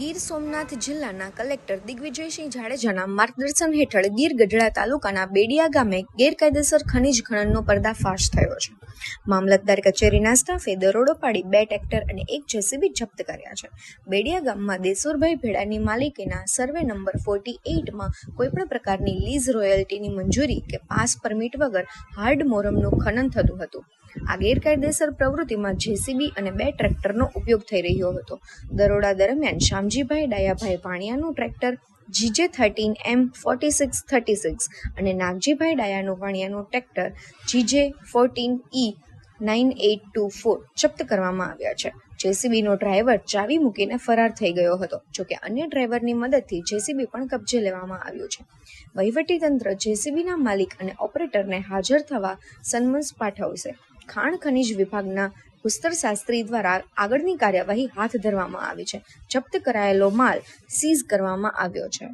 ગીર સોમનાથ જિલ્લાના કલેક્ટર દિગ્વિજયસિંહ જાડેજાના માર્ગદર્શન હેઠળ ગીર ગઢડા તાલુકાના બેડિયા ગામે ગેરકાયદેસર ખનીજ ખનનનો પર્દાફાશ થયો છે. મામલતદાર કચેરીના સ્ટાફે દરોડો પાડી બે ટ્રેક્ટર અને એક જેસીબી જપ્ત કર્યા છે. બેડિયા ગામમાં દેસુરભાઈ ભેડાની માલિકીના સર્વે નંબર ફોર્ટી એઇટમાં કોઈપણ પ્રકારની લીઝ રોયલ્ટીની મંજૂરી કે પાસ પરમિટ વગર હાર્ડ મોરમનું ખનન થતું હતું. આ ગેરકાયદેસર પ્રવૃત્તિમાં જેસીબી અને બે ટ્રેક્ટરનો ઉપયોગ થઈ રહ્યો હતો. દરોડા દરમિયાન Shamjibhai Dayabhai વાણિયાનું tractor GJ thirteen M forty six thirty six અને નાગજીભાઈ ડાયાનું વાણિયાનું tractor GJ fourteen E nine eight two four જપ્ત કરવામાં આવ્યા છે. જેસીબીનો ડ્રાઈવર ચાવી મૂકીને ફરાર થઈ ગયો હતો. જોકે અન્ય ડ્રાઈવરની મદદથી જેસીબી પણ કબજે લેવામાં આવ્યું છે. વહીવટીતંત્ર જેસીબીના માલિક અને ઓપરેટરને હાજર થવા સન્મન્સ પાઠવશે. ખાણ ખનિજ વિભાગના ભૂસ્તર શાસ્ત્રી દ્વારા આગળની કાર્યવાહી હાથ ધરવામાં આવી છે. જપ્ત કરાયેલો માલ સીઝ કરવામાં આવ્યો છે.